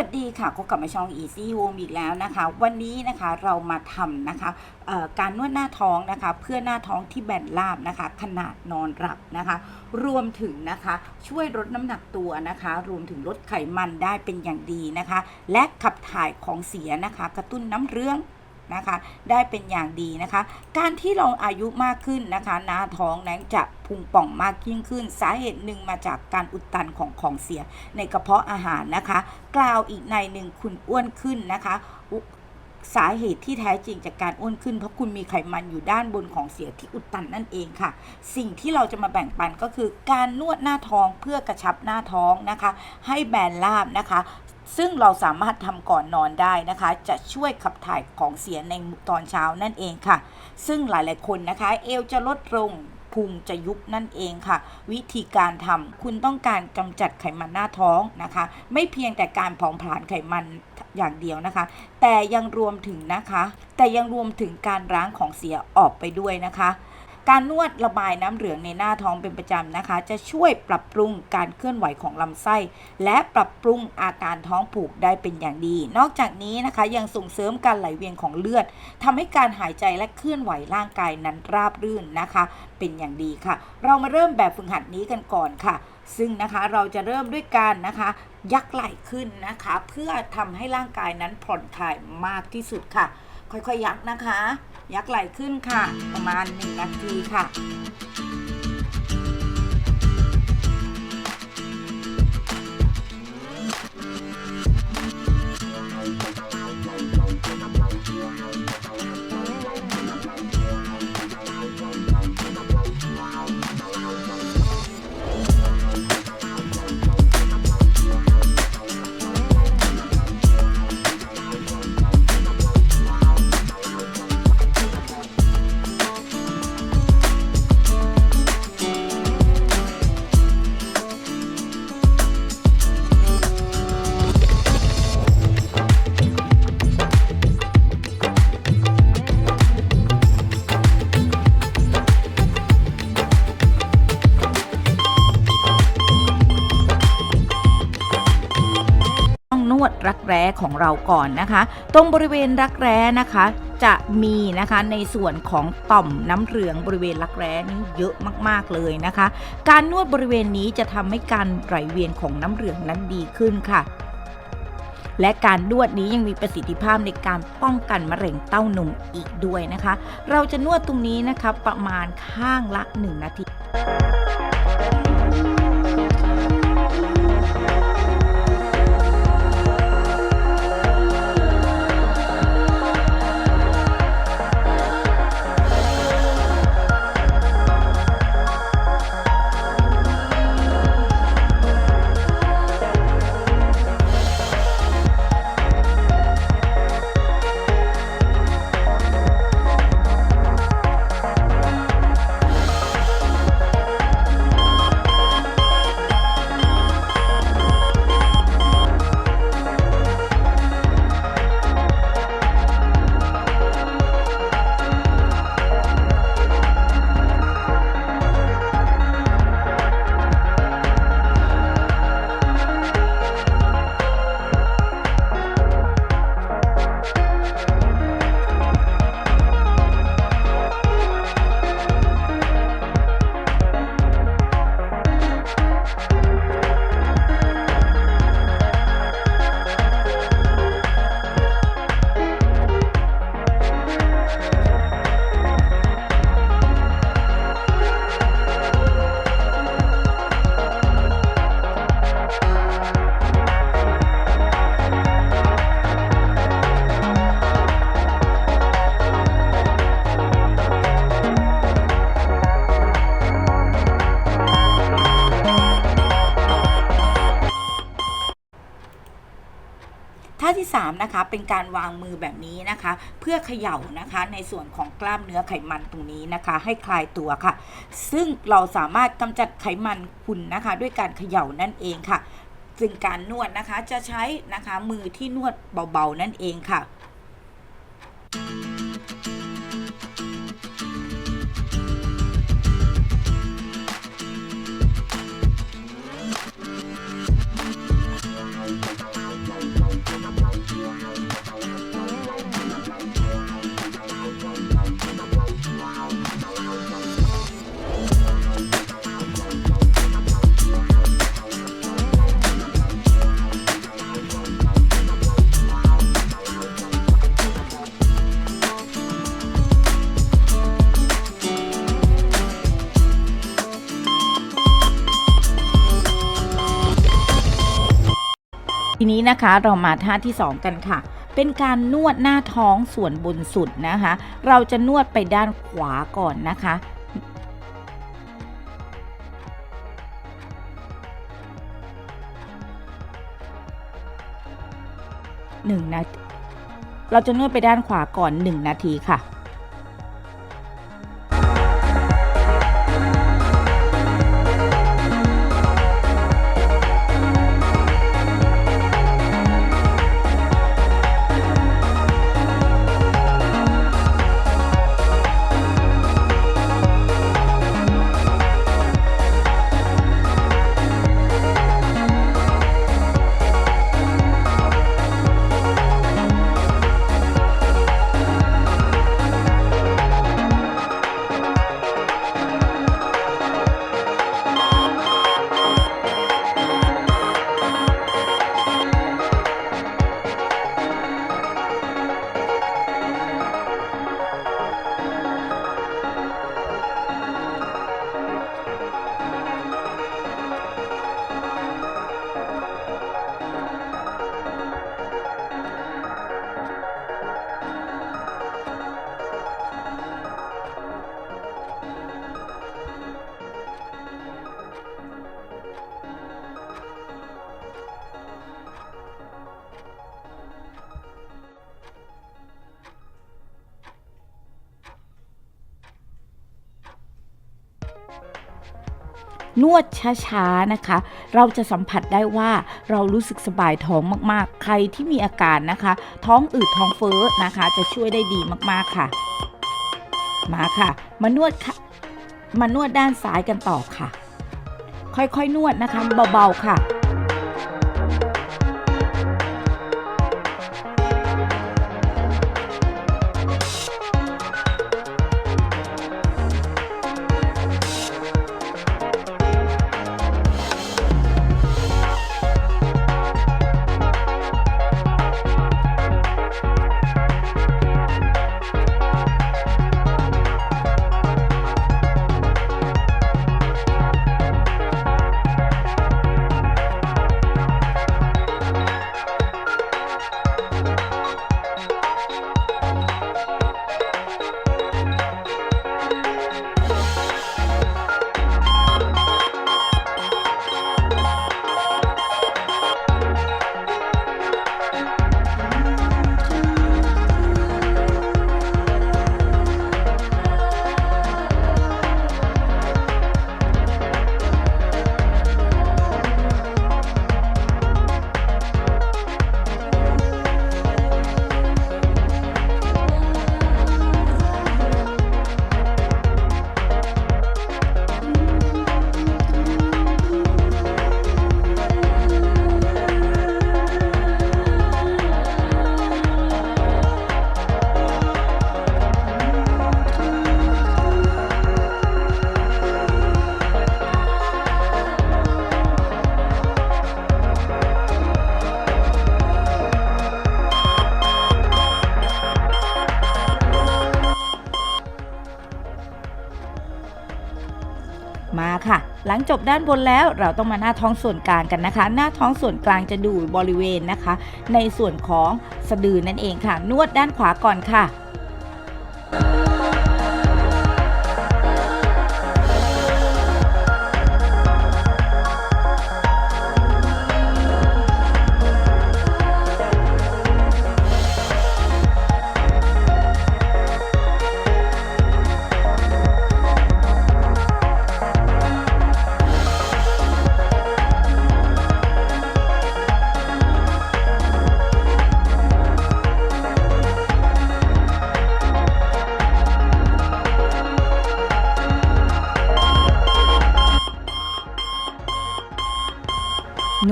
วัสดีค่ะพบกับมาช่อง Easy Home อีกแล้วนะคะ วันนี้นะคะเรามาทำนะคะการนวดหน้าท้องนะคะ เพื่อหน้าท้องที่แบนราบนะคะ ขนาดนอนหลับนะคะ รวมถึงนะคะช่วยลดน้ำหนักตัวนะคะ รวมถึงลดไขมันได้เป็นอย่างดีนะคะ และขับถ่ายของเสียนะคะ กระตุ้นน้ำเรื่อง นะคะ ได้เป็นอย่างดีนะคะ การที่เราอายุมากขึ้นนะคะหน้าท้องนั้นจะพุงป่องมากยิ่งขึ้น สาเหตุหนึ่งมาจากการอุดตันของของเสียในกระเพาะอาหารนะคะ กล่าวอีกในหนึ่งคุณอ้วนขึ้นนะคะสาเหตุที่แท้จริงจากการอ้วนขึ้น เพราะคุณมีไขมันอยู่ด้านบนของเสียที่อุดตันนั่นเองค่ะ สิ่งที่เราจะมาแบ่งปันก็คือการนวดหน้าท้องเพื่อกระชับหน้าท้องนะคะ ให้แบนราบนะคะ ซึ่งเราสามารถทำก่อนนอนได้นะคะ จะช่วยขับถ่ายของเสียในตอนเช้านั่นเองค่ะ ซึ่งหลายๆคนนะคะ เอวจะลดลงพุงจะยุบนั่นเองค่ะ วิธีการทำคุณต้องการกำจัดไขมันหน้าท้องนะคะ ไม่เพียงแต่การเผาผลาญไขมันอย่างเดียวนะคะ แต่ยังรวมถึงนะคะ แต่ยังรวมถึงการล้างของเสียออกไปด้วยนะคะ การนวดระบายน้ำเหลืองในหน้าท้องเป็นประจำนะคะ จะช่วยปรับปรุงการเคลื่อนไหวของลำไส้ และปรับปรุงอาการท้องผูกได้เป็นอย่างดี นอกจากนี้นะคะยังส่งเสริมการไหลเวียนของเลือดทำให้การหายใจและเคลื่อนไหวร่างกายนั้นราบรื่นนะคะ เป็นอย่างดีค่ะ เรามาเริ่มแบบฝึกหัดนี้กันก่อนค่ะ ซึ่งนะคะเราจะเริ่มด้วยการนะคะ ยักไหล่ขึ้นนะคะ เพื่อทำให้ร่างกายนั้นผ่อนคลายมากที่สุดค่ะ ค่อยๆยักนะคะ ยักไหล่ขึ้นค่ะ ประมาณ 1 นาทีค่ะ ดรักแร้ของเราก่อนนะคะ ตรงบริเวณรักแร้นะคะจะมีนะคะในส่วนของต่อมน้ำเหลืองบริเวณรักแร้นี้เยอะมากๆเลยนะคะ การนวดบริเวณนี้จะทำให้การไหลเวียนของน้ำเหลืองนั้นดีขึ้นค่ะและการนวดนี้ยังมีประสิทธิภาพในการป้องกันมะเร็งเต้านมอีกด้วยนะคะ เราจะนวดตรงนี้นะคะประมาณข้างละ 1 นาที ที่ 3 นะคะ เป็นการวางมือแบบนี้นะคะ เพื่อเขย่านะคะในส่วนของกล้ามเนื้อไขมันตรงนี้นะคะ ให้คลายตัวค่ะ ซึ่งเราสามารถกำจัดไขมันคุณนะคะ ด้วยการเขย่านั่นเองค่ะ ซึ่งการนวดนะคะจะใช้นะคะมือที่นวดเบาๆนั่นเองค่ะ นะคะเรามาท่าที่ 2 กันค่ะ เป็นการนวดหน้าท้องส่วนบนสุดนะคะ เราจะนวดไปด้านขวาก่อนนะคะหนึ่งนาทีเราจะนวดไปด้านขวาก่อน 1 นาทีค่ะ นวดช้าๆนะคะ เราจะสัมผัสได้ว่าเรารู้สึกสบายท้องมากๆ ใครที่มีอาการนะคะ ท้องอืดท้องเฟ้อนะคะ จะช่วยได้ดีมากๆค่ะ มาค่ะ มานวดค่ะมานวดด้านซ้ายกันต่อค่ะ ค่อยๆนวดนะคะเบาๆค่ะ หลังจบด้านบนแล้วเราต้องมาหน้าท้องส่วนกลางกันนะคะ หน้าท้องส่วนกลางจะดูบริเวณนะคะ ในส่วนของสะดือนั่นเองค่ะ นวดด้านขวาก่อนค่ะ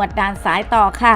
วดด้านซ้ายต่อค่ะ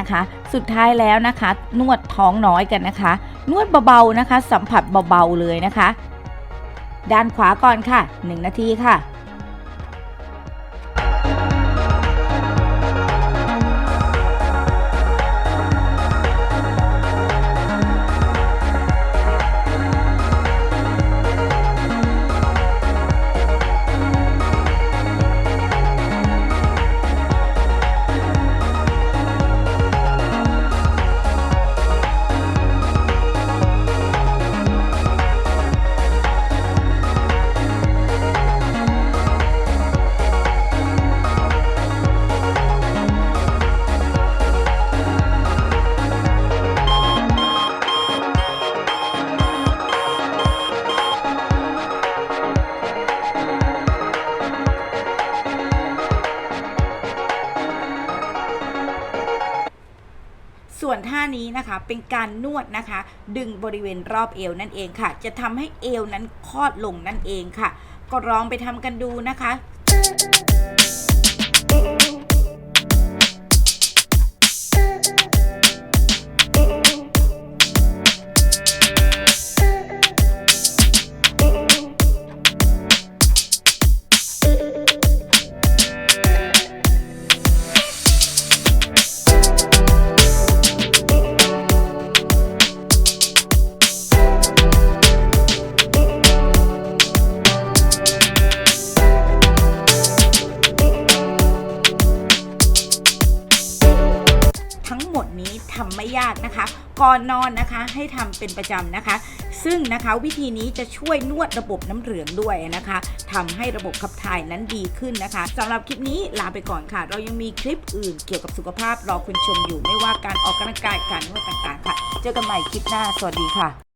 นะคะ สุดท้ายแล้วนะคะ นวดท้องน้อยกันนะคะ นวดเบาๆนะคะ สัมผัสเบาๆเลยนะคะ ด้านขวาก่อนค่ะ 1 นาทีค่ะ ส่วนท่านี้นะคะเป็นการนวดนะคะ ดึงบริเวณรอบเอวนั่นเองค่ะ จะทำให้เอวนั้นคลอดลงนั่นเองค่ะ ก็ลองไปทำกันดูนะคะ นี้ทำไม่ยากนะคะ ก่อนนอนนะคะให้ทำเป็นประจำนะคะ ซึ่งนะคะวิธีนี้จะช่วยนวดระบบน้ำเหลืองด้วยนะคะทำให้ระบบขับถ่ายนั้นดีขึ้นนะคะสำหรับคลิปนี้ลาไปก่อนค่ะ เรายังมีคลิปอื่นเกี่ยวกับสุขภาพรอคุณชมอยู่ไม่ว่าการออกกำลังกายการนวดต่างๆค่ะ เจอกันใหม่คลิปหน้าสวัสดีค่ะ